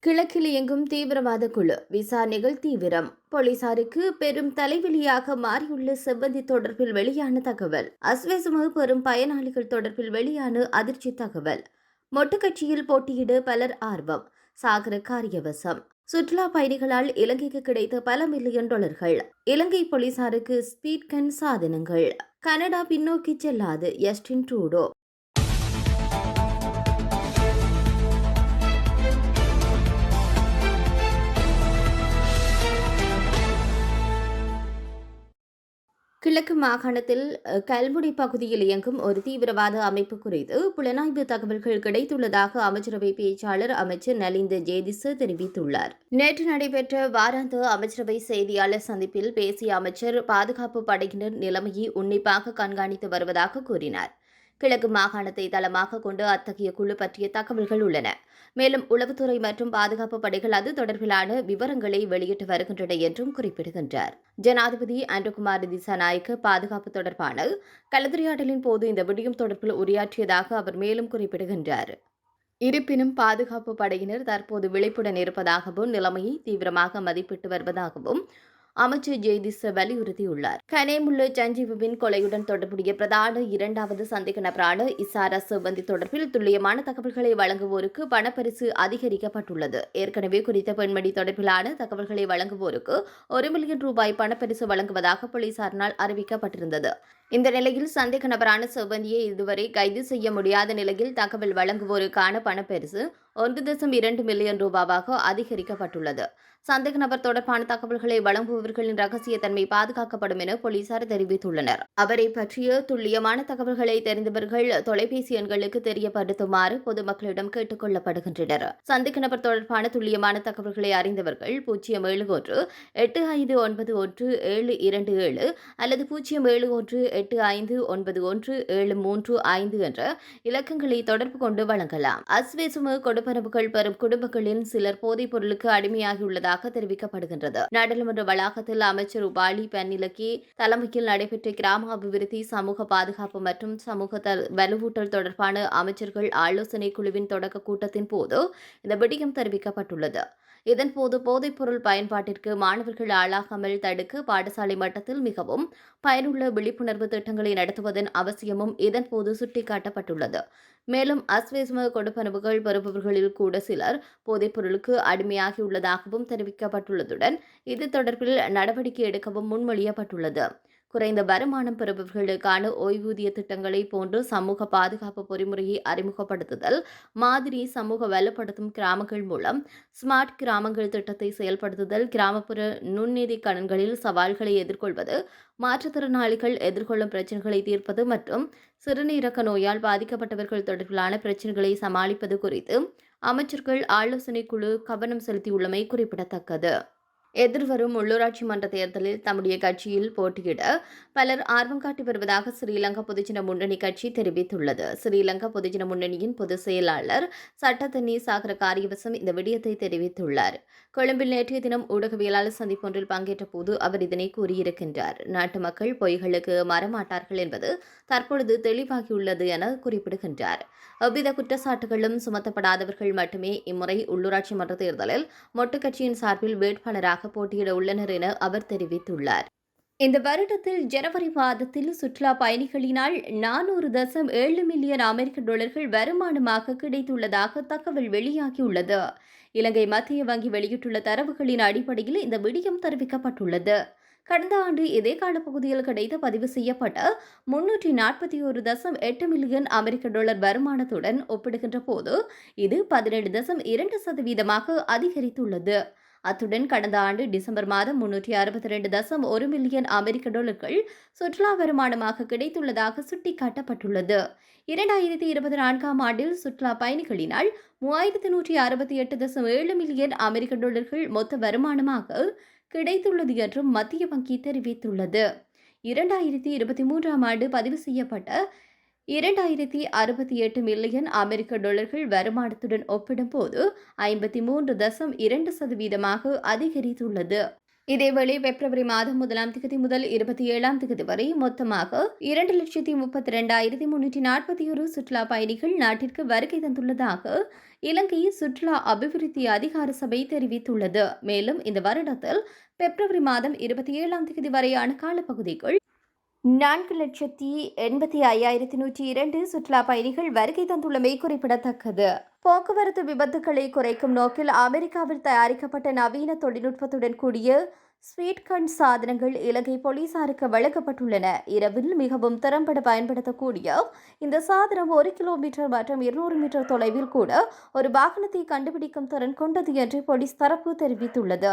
கிழக்கில் இயங்கும் தீவிரவாத குழு விசாரணைகள் தீவிரம். போலீசாருக்கு பெரும் தலைவலியாக மாறியுள்ள செவ்வந்தி தொடர்பில் வெளியான தகவல். அஸ்வேசுமு பெரும் பயனாளிகள் தொடர்பில் வெளியான அதிர்ச்சி தகவல். மொட்டுக்கட்சியில் போட்டியிட பலர் ஆர்வம். சாகர காரியவசம். சுற்றுலா பயணிகளால் இலங்கைக்கு கிடைத்த பல மில்லியன் டாலர்கள். இலங்கை போலீசாருக்கு ஸ்பீட் கன் சாதனங்கள். கனடா பின்னோக்கி செல்லாது எஸ்டின் ட்ரூடோ. கிழக்கு மாகாணத்தில் கல்முனை பகுதியில் இயங்கும் ஒரு தீவிரவாத அமைப்பு குறித்து புலனாய்வு தகவல்கள் கிடைத்துள்ளதாக அமைச்சரவை பேச்சாளர் அமைச்சர் நலிந்த ஜேதிச தெரிவித்துள்ளார். நேற்று நடைபெற்ற வாராந்த அமைச்சரவை செய்தியாளர் சந்திப்பில் பேசிய அமைச்சர் பாதுகாப்பு படையினர் நிலைமையை உன்னிப்பாக கண்காணித்து வருவதாக கூறினார். கிழக்கு மாகாணத்தை தளமாக கொண்டு அத்தகைய குழு பற்றிய தகவல்கள் உள்ளன. மேலும் உளவுத்துறை மற்றும் பாதுகாப்பு படைகள் அது தொடர்பிலான விவரங்களை வெளியிட்டு வருகின்றன என்றும் குறிப்பிடுகின்றார். ஜனாதிபதி அன்றகுமார் திசாநாயக்க பாதுகாப்பு தொடர்பான கலந்துரையாடலின் போது இந்த விடயம் தொடர்பில் உரையாற்றியதாக அவர் மேலும் குறிப்பிடுகின்றார். இருப்பினும் பாதுகாப்பு படையினர் தற்போது விழிப்புடன் இருப்பதாகவும் நிலைமையை தீவிரமாக மதிப்பிட்டு வருவதாகவும் அமைச்சர் ஜெய்திஸ் வலியுறுத்தியுள்ளார். கனேமுள்ள சஞ்சீவுவின் கொலையுடன் தொடர்புடைய பிரதான இரண்டாவது சந்தேக நபரான இசாரா சிவந்தி தொடர்பில் துல்லியமான தகவல்களை வழங்குவோருக்கு பணப்பரிசு அதிகரிக்கப்பட்டுள்ளது. ஏற்கனவே குறித்த பெண்மணி தொடர்பிலான தகவல்களை வழங்குவோருக்கு ஒரு மில்லியன் ரூபாய் பணப்பரிசு வழங்குவதாக போலீசாரினால் அறிவிக்கப்பட்டிருந்தது. இந்த நிலையில் சந்தேக நபரான செவ்வந்தியை இதுவரை கைது செய்ய முடியாத நிலையில் தகவல் வழங்குவோருக்கான பணப்பரிசு ஒன்று தசம் இரண்டு மில்லியன் ரூபாவாக அதிகரிக்கப்பட்டுள்ளது. சந்தேக நபர் தொடர்பான தகவல்களை வழங்குபவர்களின் ரகசியத்தன்மை பாதுகாக்கப்படும் என போலீசார் தெரிவித்துள்ளனர். அவரை பற்றிய துல்லியமான தகவல்களை தெரிந்தவர்கள் தொலைபேசி எண்களுக்கு தெரியப்படுத்துமாறு பொதுமக்களிடம் கேட்டுக் கொள்ளப்படுகின்றனர். சந்தேக நபர் தொடர்பான துல்லியமான தகவல்களை அறிந்தவர்கள் பூஜ்ஜியம் ஏழு ஒன்று எட்டு ஐந்து ஒன்பது ஒன்று ஏழு இரண்டு ஏழு அல்லது பூஜ்ஜியம் ஏழு ஒன்று எட்டு ஐந்து ஒன்பது ஒன்று ஏழு மூன்று ஐந்து என்ற இலக்கங்களை தொடர்பு கொண்டு வழங்கலாம். அஸ்வேசுமு கொடுப்பனவுகள் பெறும் குடும்பங்களின் சிலர் போதைப் பொருளுக்கு அடிமையாகியுள்ளதாக தெரிவிக்கப்படுகின்றது. நாடாளுமன்ற வளாகத்தில் அமைச்சர் உபாலி பன்னிலக்கி தலைமையில் நடைபெற்ற கிராம அபிவிருத்தி சமூக பாதுகாப்பு மற்றும் சமூக த- வலுவூட்டல் தொடர்பான அமைச்சர்கள் ஆலோசனை குழுவின் தொடக்க கூட்டத்தின் போது இந்த விடயம் தெரிவிக்கப்பட்டுள்ளது. இதன்போது போதைப்பொருள் பயன்பாட்டிற்கு மாணவர்கள் ஆளாகாமல் தடுக்க பாடசாலை மட்டத்தில் மிகவும் பயனுள்ள விழிப்புணர்வு திட்டங்களை நடத்துவதன் அவசியமும் இதன்போது சுட்டிக்காட்டப்பட்டுள்ளது. மேலும் அஸ்வேஸ்ம கொடுப்பனவுகள் பெறுபவர்களில் கூட சிலர் போதைப்பொருளுக்கு அடிமையாகியுள்ளதாகவும் தெரிவிக்கப்பட்டுள்ளதுடன் இது தொடர்பில் நடவடிக்கை எடுக்கவும் முன்மொழியப்பட்டுள்ளது. குறைந்த வருமானம் பெறுபவர்களுக்கான ஓய்வூதிய திட்டங்களை போன்று சமூக பாதுகாப்பு பொறிமுறையை அறிமுகப்படுத்துதல் மாதிரி சமூக வலுப்படுத்தும் கிராமங்கள் மூலம் ஸ்மார்ட் கிராமங்கள் திட்டத்தை செயல்படுத்துதல் கிராமப்புற நுண்நிதி கடன்களில் சவால்களை எதிர்கொள்வது மாற்றுத்திறனாளிகள் எதிர்கொள்ளும் பிரச்சினைகளை தீர்ப்பது மற்றும் சிறுநீரக நோயால் பாதிக்கப்பட்டவர்கள் தொடர்பிலான பிரச்சினைகளை சமாளிப்பது குறித்து அமைச்சர்கள் ஆலோசனை குழு கவனம் செலுத்தியுள்ளமை குறிப்பிடத்தக்கது. எதிர்வரும் உள்ளூராட்சி மன்ற தேர்தலில் தம்முடைய கட்சியில் போட்டியிட பலர் ஆர்வம் காட்டி வருவதாக ஸ்ரீலங்கா பொதுஜன முன்னணி கட்சி தெரிவித்துள்ளது. ஸ்ரீலங்கா பொதுஜன முன்னணியின் பொதுச் செயலாளர் சட்டத்தண்ணி சாகர காரியவசம் இந்த விடயத்தை தெரிவித்துள்ளார். கொழும்பில் நேற்றைய தினம் ஊடகவியலாளர் சந்திப்பொன்றில் பங்கேற்ற போது அவர் இதனை கூறியிருக்கின்றார். நாட்டு மக்கள் பொய்களுக்கு மரமாட்டார்கள் என்பது தற்பொழுது தெளிவாகியுள்ளது என குறிப்பிடுகின்றார். எவ்வித குற்றச்சாட்டுகளும் சுமத்தப்படாதவர்கள் மட்டுமே இம்முறை உள்ளூராட்சி மன்ற தேர்தலில் மொட்டு கட்சியின் சார்பில் வேட்பாளராக போட்டியிட உள்ளனர் என அவர் தெரிவித்துள்ளார். இந்த வருடத்தில் ஜனவரி மாதத்தில் சுற்றுலா பயணிகளினால் நானூறு தசம் ஏழு மில்லியன் அமெரிக்க டாலர்கள் வருமானமாக கிடைத்துள்ளதாக தகவல் வெளியாகியுள்ளது. இலங்கை மத்திய வங்கி வெளியிட்டுள்ள தரவுகளின் அடிப்படையில் இந்த விடியம் தெரிவிக்கப்பட்டுள்ளது. கடந்த ஆண்டு இதே காலப்பகுதியில் கிடைத்த பதிவு செய்யப்பட்ட முன்னூற்றி நாற்பத்தி ஒரு தசம் எட்டு மில்லியன் அமெரிக்க டாலர் வருமானத்துடன் ஒப்பிடுகின்ற போது இது பதினேழு தசம் இரண்டு சதவீதமாக அதிகரித்துள்ளது. அத்துடன் கடந்த ஆண்டு டிசம்பர் மாதம் முன்னூற்றி அறுபத்தி ரெண்டு தசம் ஒரு மில்லியன் அமெரிக்க டாலர்கள் சுற்றுலா வருமானமாக கிடைத்துள்ளதாக சுட்டிக்காட்டப்பட்டுள்ளது. இரண்டாயிரத்தி இருபத்தி நான்காம் ஆண்டில் சுற்றுலா பயணிகளினால் மூவாயிரத்தி நூற்றி அறுபத்தி எட்டு தசம் ஏழு மில்லியன் அமெரிக்க டாலர்கள் மொத்த வருமானமாக கிடைத்துள்ளது என்றும் மத்திய வங்கி தெரிவித்துள்ளது. இரண்டாயிரத்தி இருபத்தி மூன்றாம் ஆண்டு பதிவு செய்யப்பட்ட இரண்டாயிரத்தி அறுபத்தி எட்டு மில்லியன் அமெரிக்க டாலர்கள் வருமானத்துடன் ஒப்பிடும்போது ஐம்பத்தி மூன்று தசம் இரண்டு சதவீதமாக அதிகரித்துள்ளது. இதேவேளை பிப்ரவரி மாதம் முதலாம் திகதி முதல் இருபத்தி ஏழாம் திகதி வரை மொத்தமாக இரண்டு லட்சத்தி முப்பத்தி இரண்டாயிரத்தி முன்னூற்றி நாற்பத்தி ஒரு சுற்றுலா பயணிகள் நாட்டிற்கு வருகை தந்துள்ளதாக இலங்கை சுற்றுலா அபிவிருத்தி அதிகார சபை தெரிவித்துள்ளது. மேலும் இந்த வருடத்தில் பிப்ரவரி மாதம் இருபத்தி ஏழாம் தேதி வரையான காலப்பகுதிக்குள் நான்கு லட்சத்தி எண்பத்தி ஐயாயிரத்தி நூற்றி இரண்டு சுற்றுலா பயணிகள் வருகை தந்துள்ளமை குறிப்பிடத்தக்கது. போக்குவரத்து விபத்துக்களை குறைக்கும் நோக்கில் அமெரிக்காவில் தயாரிக்கப்பட்ட நவீன தொழில்நுட்பத்துடன் கூடிய ஸ்வீட் கண் சாதனங்கள் இலங்கை போலீசாருக்கு வழங்கப்பட்டுள்ளன. இரவில் மிகவும் திறம்பட பயன்படுத்தக்கூடிய இந்த சாதனம் ஒரு கிலோமீட்டர் மற்றும் இருநூறு மீட்டர் தொலைவில் கூட ஒரு வாகனத்தை கண்டுபிடிக்கும் திறன் கொண்டது என்று போலீஸ் தரப்பு தெரிவித்துள்ளது.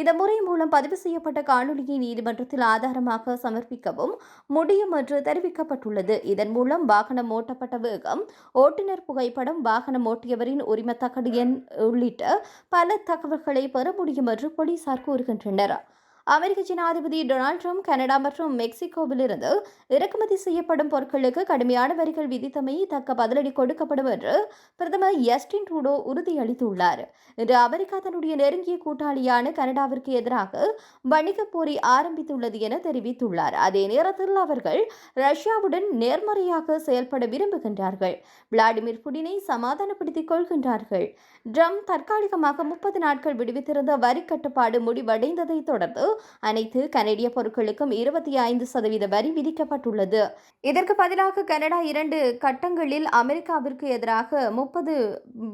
இந்த முறை மூலம் பதிவு செய்யப்பட்ட காணொலியை நீதிமன்றத்தில் ஆதாரமாக சமர்ப்பிக்கவும் முடியும் என்று தெரிவிக்கப்பட்டுள்ளது. இதன் மூலம் வாகனம் ஓட்டப்பட்ட வேகம் ஓட்டுநர் புகைப்படம் வாகனம் ஓட்டியவரின் உரிமத்தகடு எண் உள்ளிட்ட பல தகவல்களை பெற முடியும் என்று போலீசார் கூறுகின்றனர். அமெரிக்க ஜனாதிபதி டொனால்ட் ட்ரம்ப் கனடா மற்றும் மெக்சிகோவிலிருந்து இறக்குமதி செய்யப்படும் பொருட்களுக்கு கடுமையான வரிகள் விதித்தமை தக்க பதிலடி கொடுக்கப்படும் என்று பிரதமர் எஸ்டின் ட்ரூடோ உறுதியளித்துள்ளார். இன்று அமெரிக்கா தன்னுடைய நெருங்கிய கூட்டாளியான கனடாவிற்கு எதிராக வணிகப் போரை ஆரம்பித்துள்ளது என தெரிவித்துள்ளார். அதே நேரத்தில் அவர்கள் ரஷ்யாவுடன் நேர்மறையாக செயல்பட விரும்புகின்றார்கள். விளாடிமிர் புடினை சமாதானப்படுத்திக் கொள்கின்றார்கள். ட்ரம்ப் தற்காலிகமாக முப்பது நாட்கள் விடுவித்திருந்த வரி கட்டுப்பாடு முடிவடைந்ததை தொடர்ந்து அனைத்து கனடிய பொருட்களுக்கும் இருபத்தி ஐந்து சதவீத வரி விதிக்கப்பட்டுள்ளது. இதற்கு பதிலாக கனடா இரண்டு கட்டங்களில் அமெரிக்காவிற்கு எதிராக முப்பது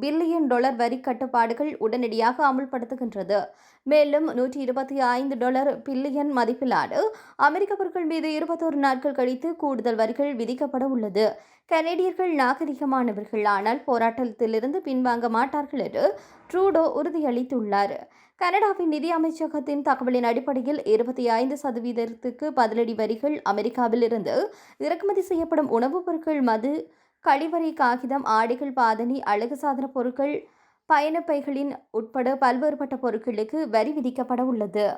பில்லியன் டாலர் வரி கட்டுப்பாடுகள் உடனடியாக அமுல்படுத்துகின்றது. மேலும் நூற்றி இருபத்தி ஐந்து டாலர் பில்லியன் மதிப்பிலான அமெரிக்க பொருட்கள் மீது இருபத்தோரு நாட்கள் கழித்து கூடுதல் வரிகள் விதிக்கப்பட உள்ளது. கனேடியர்கள் நாகரிகமானவர்கள் ஆனால் போராட்டத்திலிருந்து பின்வாங்க மாட்டார்கள் என்று ட்ரூடோ உறுதியளித்துள்ளார். கனடாவின் நிதி அமைச்சகத்தின் தகவலின் அடிப்படையில் இருபத்தி ஐந்து சதவீதத்துக்கு பதிலடி வரிகள் அமெரிக்காவிலிருந்து இறக்குமதி செய்யப்படும் உணவுப் பொருட்கள் மது கழிவறை காகிதம் ஆடைகள் பாதணி அழகு சாதன பொருட்கள் பயணப்பைகளின் உட்பட பல்வேறுபட்ட பொருட்களுக்கு வரி விதிக்கப்பட உள்ளது.